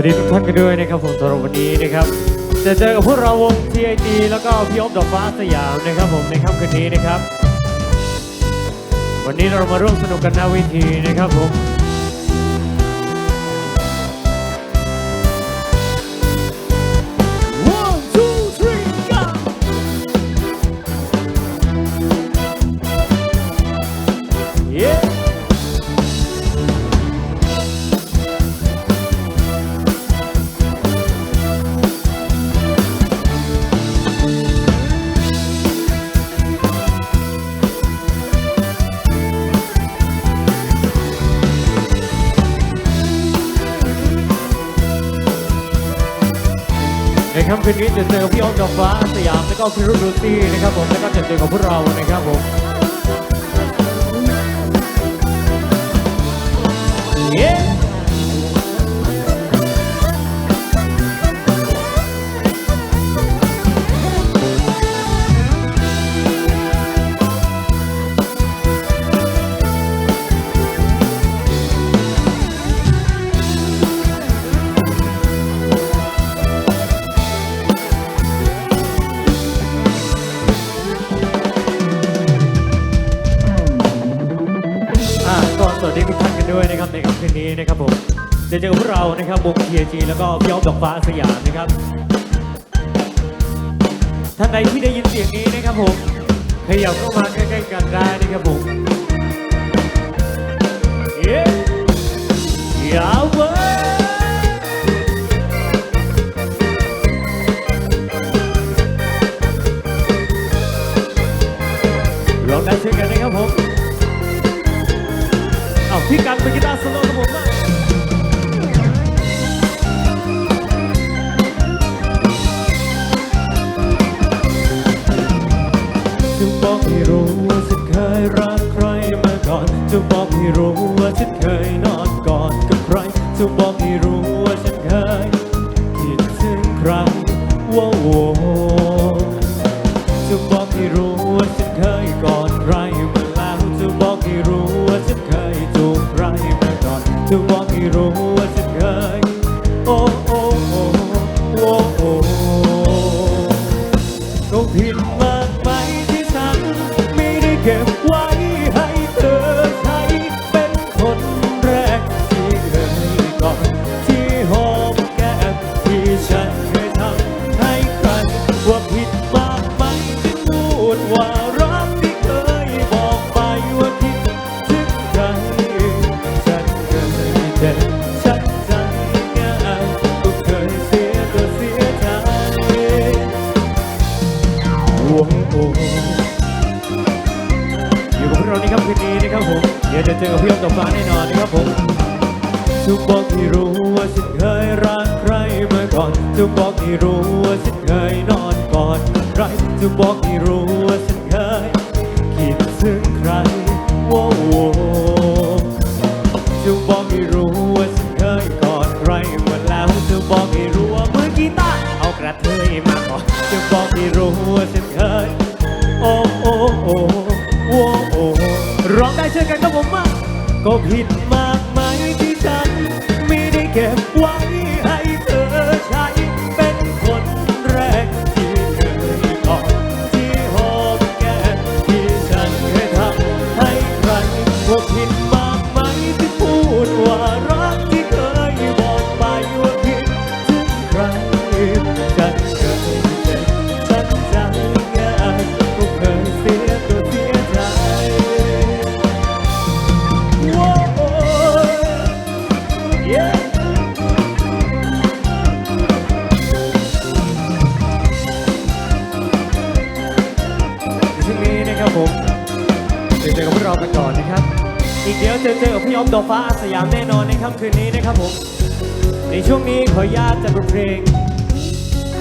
วัสดีทุกท่านกันด้วยนะครับผมสำหรับวันนี้นะครับจะเจอกับพวกเราวง T.I.T แล้วก็พี่อ๊อฟดอกฟ้าสยามนะครับผมในค่ำคืนนี้นะครับ วันนี้เรามาร่วมสนุกกันหน้าเวทีนะครับผม ค่ำคืนนี้จะเจอกับพี่อ๊อฟดอกฟ้าสยามแล้วก็พี่รุ่นรูซี่นะครับผมแล้วก็จะเจอกับพวกเรานะครับผมเย้ นะครับวง TIG แล้วก็พี่อ๊อฟดอกฟ้าสยามนะครับ ท่านใดที่ได้ยินเสียงนี้นะครับผมขยับเข้ามาใกล้ๆกันได้นะครับผมเย้ยาวเว้ยลองได้ช่วยกันนะครับผม เอาพี่กันเป็นกีตาร์โซโล กันก่อนนะครับ อีกเดี๋ยวเจอเจอกับพี่อ๊อฟดอกฟ้าอาสยามแน่นอนในค่ำคืนนี้นะครับผม ในช่วงนี้ขออนุญาตจัดบทเพลง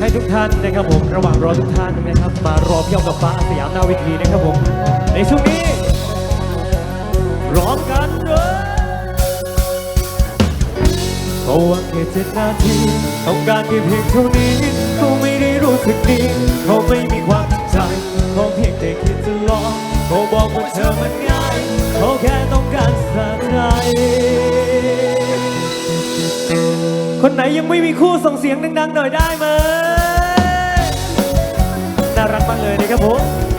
ให้ทุกท่านนะครับผมระหว่างรอทุกท่านนะครับ มารอพี่อ๊อฟดอกฟ้าอาสยามหน้าเวทีนะครับผม ในช่วงนี้ร้อมกันเลยเขาวังแค่เจ็ดนาทีต้องการแค่เพียงเท่านี้เขาไม่ได้รู้สึกดีเขาไม่มีความตั้งใจเขาเพียงแต่คิดจะลอง ขาบอกว่าเธอมันง่ายเขาแค่ต้องการสักใจคนไหนยังไม่มีคู่ส่งเสียงดังๆหน่อยได้ไหมน่ารักมากเลยนะครับผม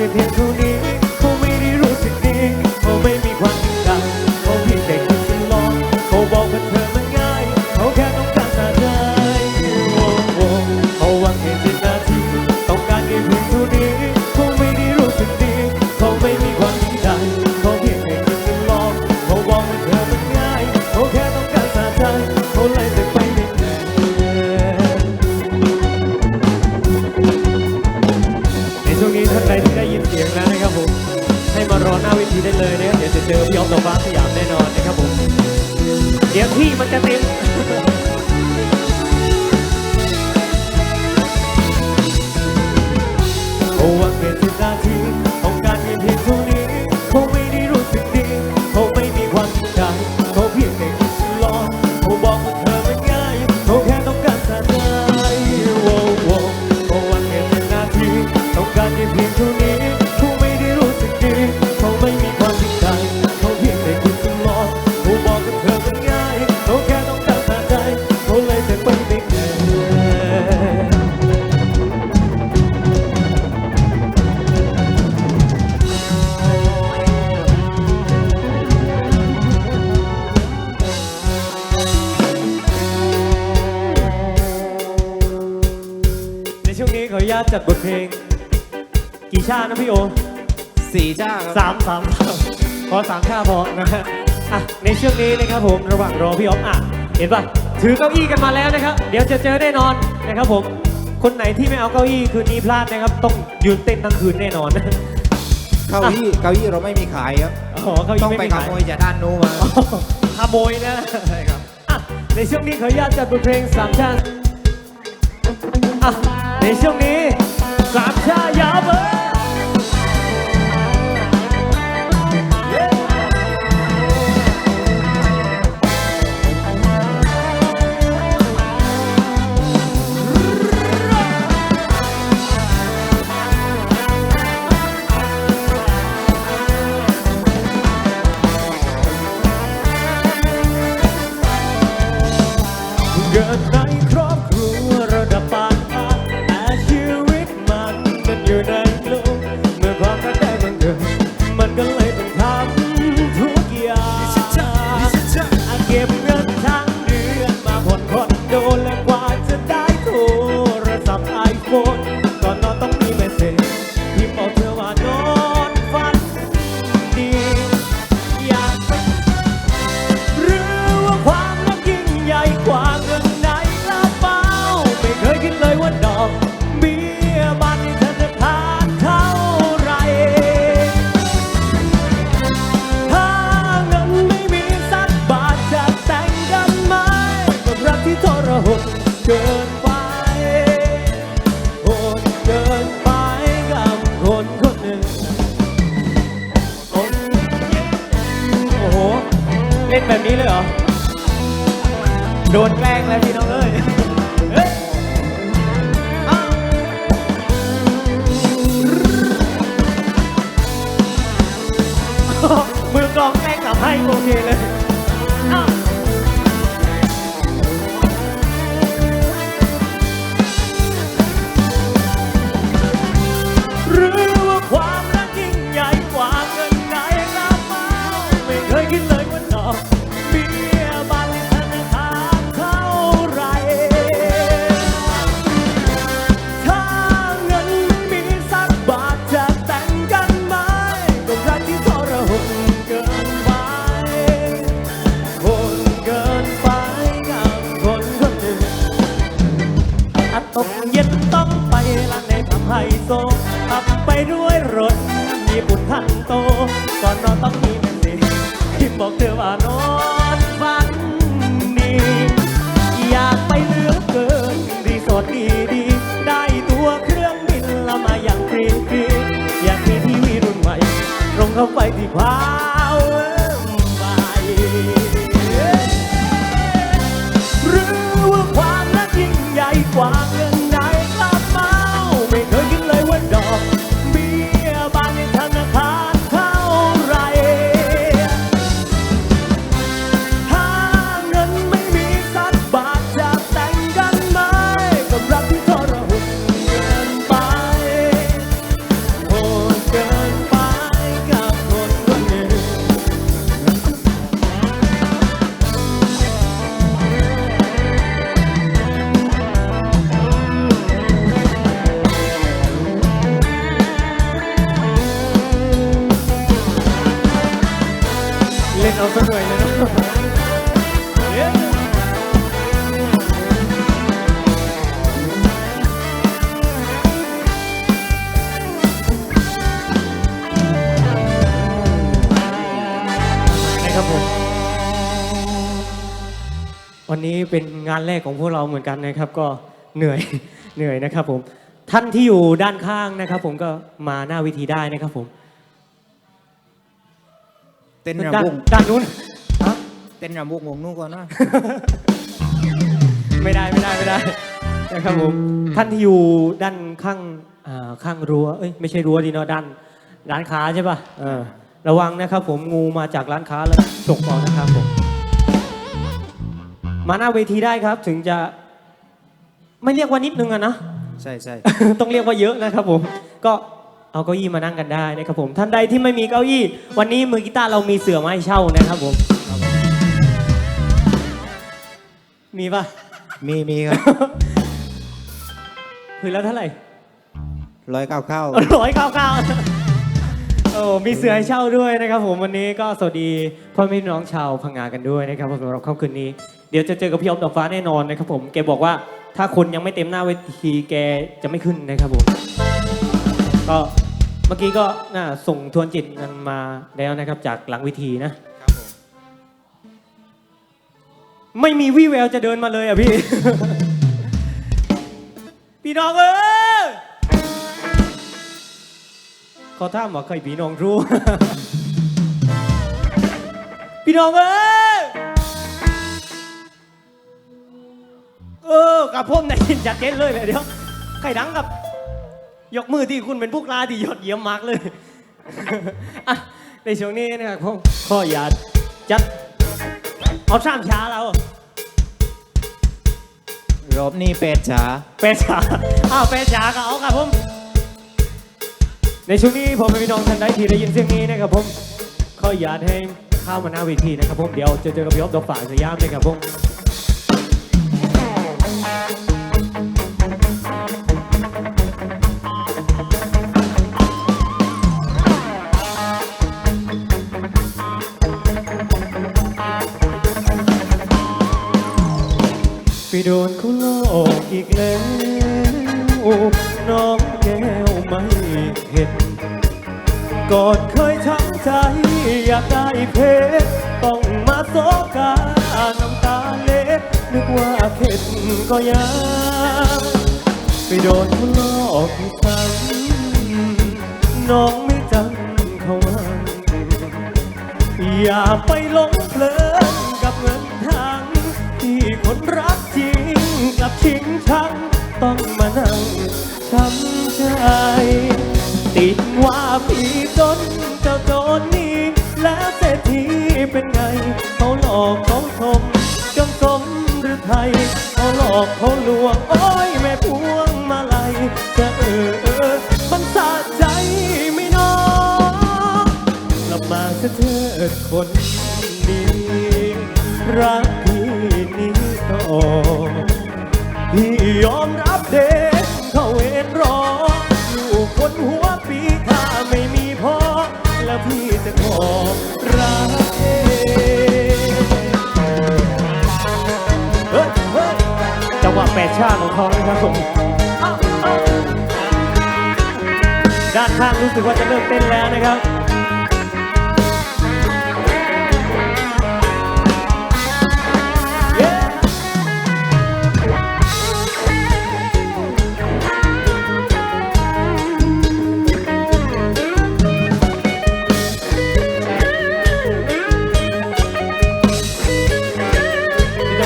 这片土地 สี่จ้าสามสามพอสามข้าพอนะฮะอะในช่วงนี้นะครับผมระหว่างรอพี่อ๊อฟอะเห็นป่ะถือเก้าอี้กันมาแล้วนะครับ เดี๋ยวจะเจอแน่นอนนะครับผมคนไหนที่ไม่เอาเก้าอี้คืนนี้พลาดนะครับ ต้องยืนเต้นทั้งคืนแน่นอน เก้าอี้เก้าอี้เราไม่มีขายครับต้องไปมีขขาโมยจากด้านน้นมาขโมยนะใช่ครับ อะในช่วงนี้ขออนุญาตจัดบทเพลงสามชาติในช่วงนี้สาม ไเล่นเอาซะเหน่อยเลยนะนะครับผม วันนี้เป็นงานแรกของพวกเราเหมือนกันนะครับ ก็เหนื่อย เหนื่อยนะครับผม ท่านที่อยู่ด้านข้างนะครับ ผมก็มาหน้าวิธีได้นะครับผม เต้นด้านรำวงด้านนู้นฮะเต้นรำวงวงนู้นก่อนนะ ไม่ได้ไม่ได้ไม่ได้นะครับผมท่านที่อยู่ด้านข้างอ่าข้างรั้วเอ้ยไม่ใช่รั้วดีเนาะด้านร้านค้าใช่ป่ะเออระวังนะครับผมงูมาจากร้านค้าแล้วฉกเอานะครับผมมาหน้าเวทีได้ครับถึงจะไม่เรียกว่านิดนึงอะนะ ใช่ใช่ ต้องเรียกว่าเยอะนะครับผม ก็ เอาเก้าอี้มานั่งกันได้นะครับผม ท่านใดที่ไม่มีเก้าอี้ วันนี้มือกีตาร์เรามีเสื่อมาให้เช่านะครับผม มีปะมีมีครับคืนแล้วเท่าไหร่ร้อยเก้าเข้าร้อยเก้าเก้าโอ้มีเสือให้เช่าด้วยนะครับผมวันนี้ก็สวัสดีพ่อแม่พี่น้องชาวพังงากันด้วยนะครับผมสำหรับค่ำคืนนี้เดี๋ยวจะเจอกับพี่อ๊อฟดอกฟ้าแน่นอนนะครับผมแกบอกว่าถ้าคนยังไม่เต็มหน้าเวทีแกจะไม่ขึ้นนะครับผม ก็เมื่อกี้ก็น่าส่งทวนจิตกันมาแล้วนะครับ จากหลังเวิธีนะไม่มีวี่แววจะเดินมาเลยอะพี่ พี่น้องเอ้ยขอถามว่าเคยพี่น้องรู้ พี่น้องเอ้ยเออกับผมได้ยินจัดเจนเลยเลยเดี๋ยวใครดังกับ ยกมือที่คุณเป็นผู้กล้าที่ยอดเยี่ยมมากเลยอะในช่วงนี้นะครับผมขออย่าตจัดเอาสามช้าเรารอบนี้เป็ดจ๋าเปชาอ้าวเปชาก็เอาครับผมในช่วงนี้ผมเป็นพี่น้องท่านใดที่ได้ยินเสียงนี้นะครับผมขออนุญาตให้เข้ามาหน้าเวทีนะครับผมเดี๋ยวจะเจอกับพี่อ๊อฟดอกฝากสยามนะครับผม โดนเขาหลอกอีกแล้วน้องแก้วไม่เห็นก่อนเคยช้ำใจ อยากได้เพชรต้องมาโศกาน้ำตาเล็ดนึกว่าเข็ดก็ยังไปโดนเขาหลอกอีกครั้งน้องไม่จำเขาไว้อย่าไปหลงเพล ชาติของเขานะครับผมด้านข้างรู้สึกว่าจะเริ่มเต้นแล้วนะครับ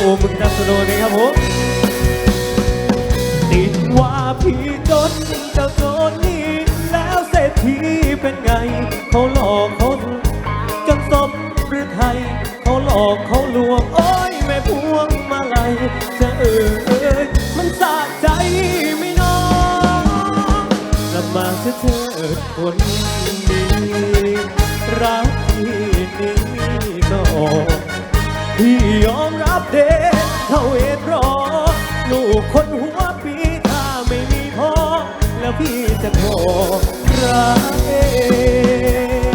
โอ้คุณดัสโดนะครับผม ว่าพี่จนเจ้าโจนนี้แล้วเศรษฐีเป็นไง เขาหลอกเขาจนสมหรือไทย เขาหลอกเขาลวง โอ้ยแม่พวงมาลัยจะเอ่ยมันสะใจไม่น้องกลับมาเถอะเถิดคนดีรักที่นี้ก็พี่ยอมรับเดชเขาเอ็ด จะขอรักเอง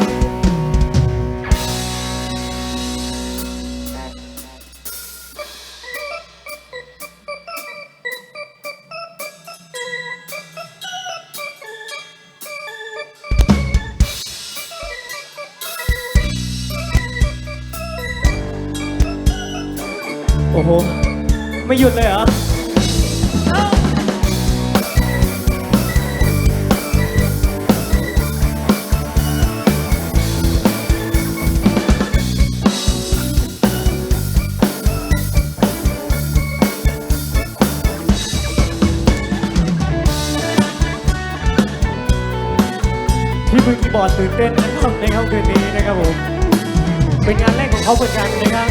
โอ้โห ไม่หยุดเลยเหรอ อร์ดตื่นเต้นนะครับในค่ำคืนนี้นะครับผม เป็นงานแรกของเขาเหมือนกันนะครับ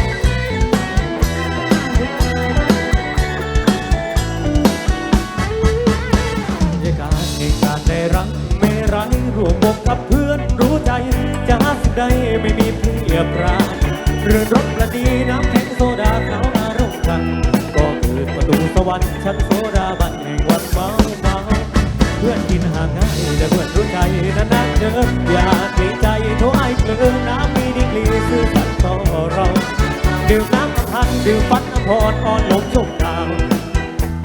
บรรยากาศในการได้รักไม่ไรรวมวงกับเพื่อนรู้ใจ จะหาสิ่งใดไม่มีเพียบรายเรือนรถประดีน้ำแข็งโซดาขาวอารมณ์กันก็คือประตูสวรรค์ชั้นโซ นานๆเจออย่าเกรงใจโทรไอ้เกลือน้ำมีดีกรีซื้อสัตว์ต่อเราดื่มน้ำประพันดื่มฟันน้ำพรอ่อนลมชกดาว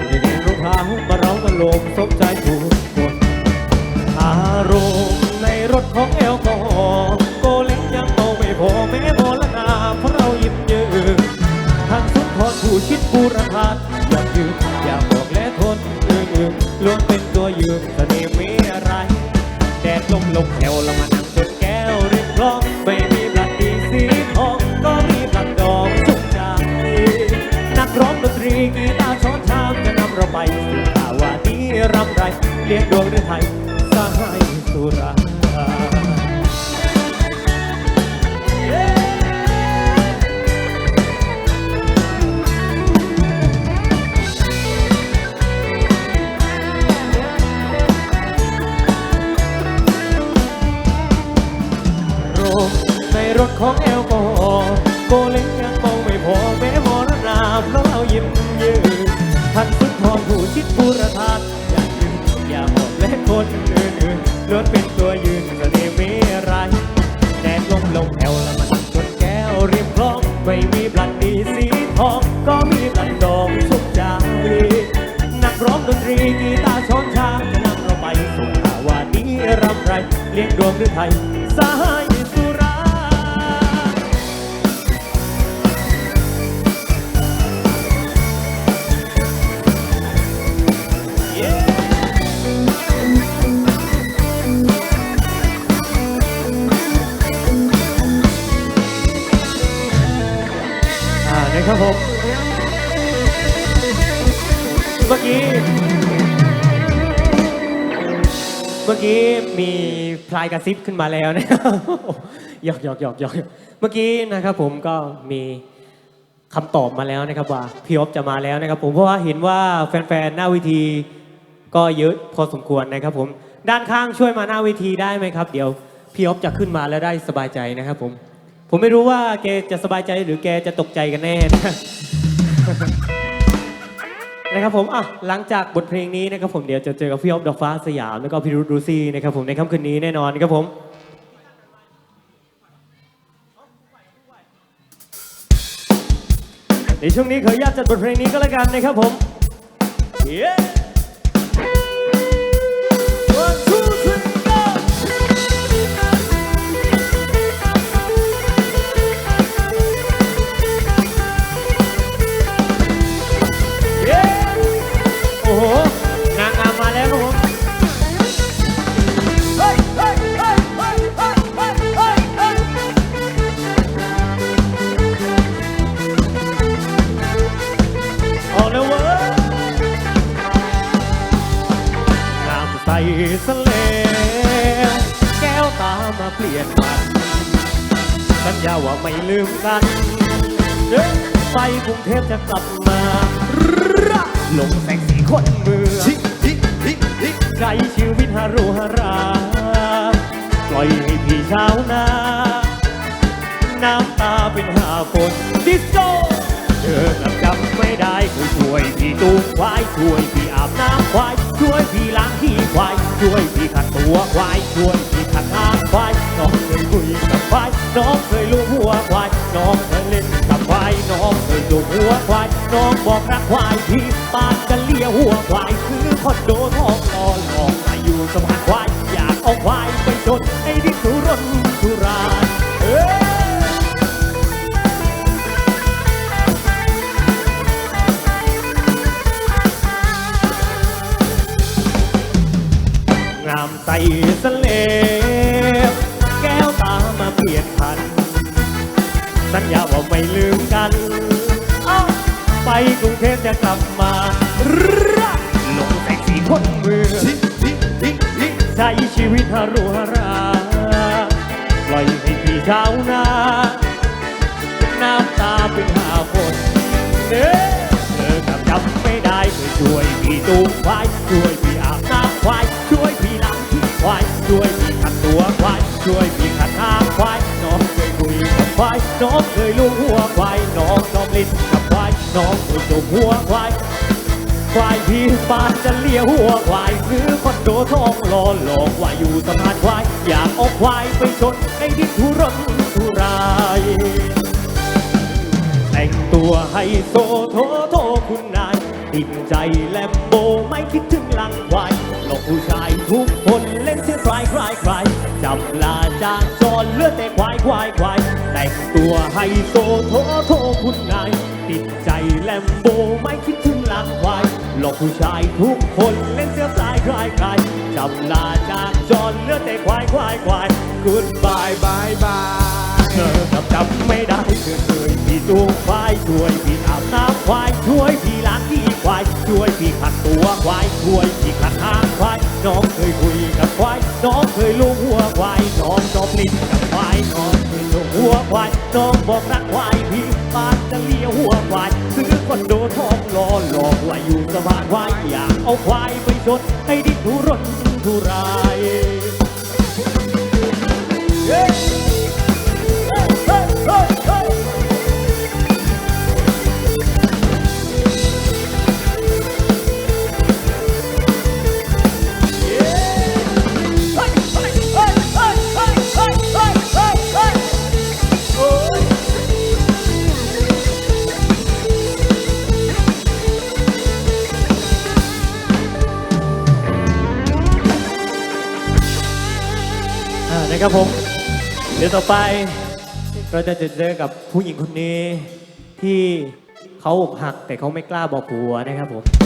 ไม่มรู้พราวมาเรามาลมสมใจถูกคนอารมณ์ในรถของแอลกอฮอล์โกเล้งยังเมาไม่พอแม้พอ เลี้ยงด ก็มีบลัดดองสุขใจ นักร้องดนตรีกีตาร์ช้อนชามจะนำเราไปสู่ข่าวานี้รำไร เลี้ยงดวงหรือไทยสายสุราอ่านะครับผม เมื่อกี้ เมื่อกี้มีพลายกระซิบขึ้นมาแล้วนะครับหยอกหยอกหยอกหยอกเมื่อกี้นะครับผมก็มีคำตอบมาแล้วนะครับว่าพี่อ๊อฟจะมาแล้วนะครับ ผมเพราะว่าเห็นว่าแฟนๆหน้าเวทีก็เยอะพอสมควรนะครับ ผมด้านข้างช่วยมาหน้าเวทีได้ไหมครับ เดี๋ยวพี่อ๊อฟจะขึ้นมาแล้วได้สบายใจนะครับ ผม ผมไม่รู้ว่าแกจะสบายใจหรือแกจะตกใจกันแน่นะ นะครับผมอะหลังจากบทเพลงนี้นะครับผมเดี๋ยวจะเจอกับพี่อ๊อฟดอกฟ้าสยามแล้วก็พี่รุดรูซี่นะครับผมในค่ำคืนนี้แน่นอนครับผมในช่วงนี้ขออนุญาตจัดบทเพลงนี้ก็แล้วกันนะครับผม Yeah พี่ตู ชีวิตฮารุฮาราปล่อยให้พี่ชาวนาน้ำตาเป็นหาฝนเด้อเธอกลับจำไม่ได้เคยช่วยพี่ตูงควายช่วยพี่อาบน้ำควายช่วยพี่ล้างขี้ควายช่วยพี่ขัดตัวควายช่วยพี่ขัดหางควายน้องเคยคุยกับควายน้องเคยลูบหัวควายน้องชอบเล่นกับควายน้องเคยจูบหัวควาย ควายพี่ปานจะเลี้ยหัวควายซื้อคอนโดทองหล่อหลอกว่าอยู่สะพานควาย อยากเอาควายไปชนให้ดินทุรนทุรายแต่งตัวไฮโซโทโทคุณนาย ติดใจแลมโบไม่คิดถึงหลังควายหลอกผู้ชายทุกคนเล่นเสียคลายคลายคลายจับลาจากจรเลือดแต่ควายควายควายแต่งตัวไฮโซโทโทคุณนาย ติดใจแลมโบไม่คิดถึงหลังควาย หลอกผู้ชายทุกคนเล่นเสียคลายคลายคลายจับลาจากจรเลือดแต่ควายควายควาย Goodbye บายบายเธอกับจำไม่ได้เธอเคยพี่จูงควายช่วยพี่อาบน้ำควายช่วยพี่ล้างขี้ควายช่วยพี่ขัดตัวควายช่วยพี่ขัดหางควายน้องเคยคุยกับควายน้องเคยลูบหัวควายน้องชอบลิ้นกับควายน้องเคยลูบหัวควายน้องบอกรักควายพี่ปานจะเลี้ยหัวควายซ คอนโดทองล่อหลอกว่าอยู่สบานวายอยากเอาควายไปชนให้ดิ้นทุรนทุราย ครับผม เดี๋ยวต่อไป เราจะเจอกับผู้หญิงคนนี้ที่เขาอกหักแต่เขาไม่กล้าบอกผัวนะครับผม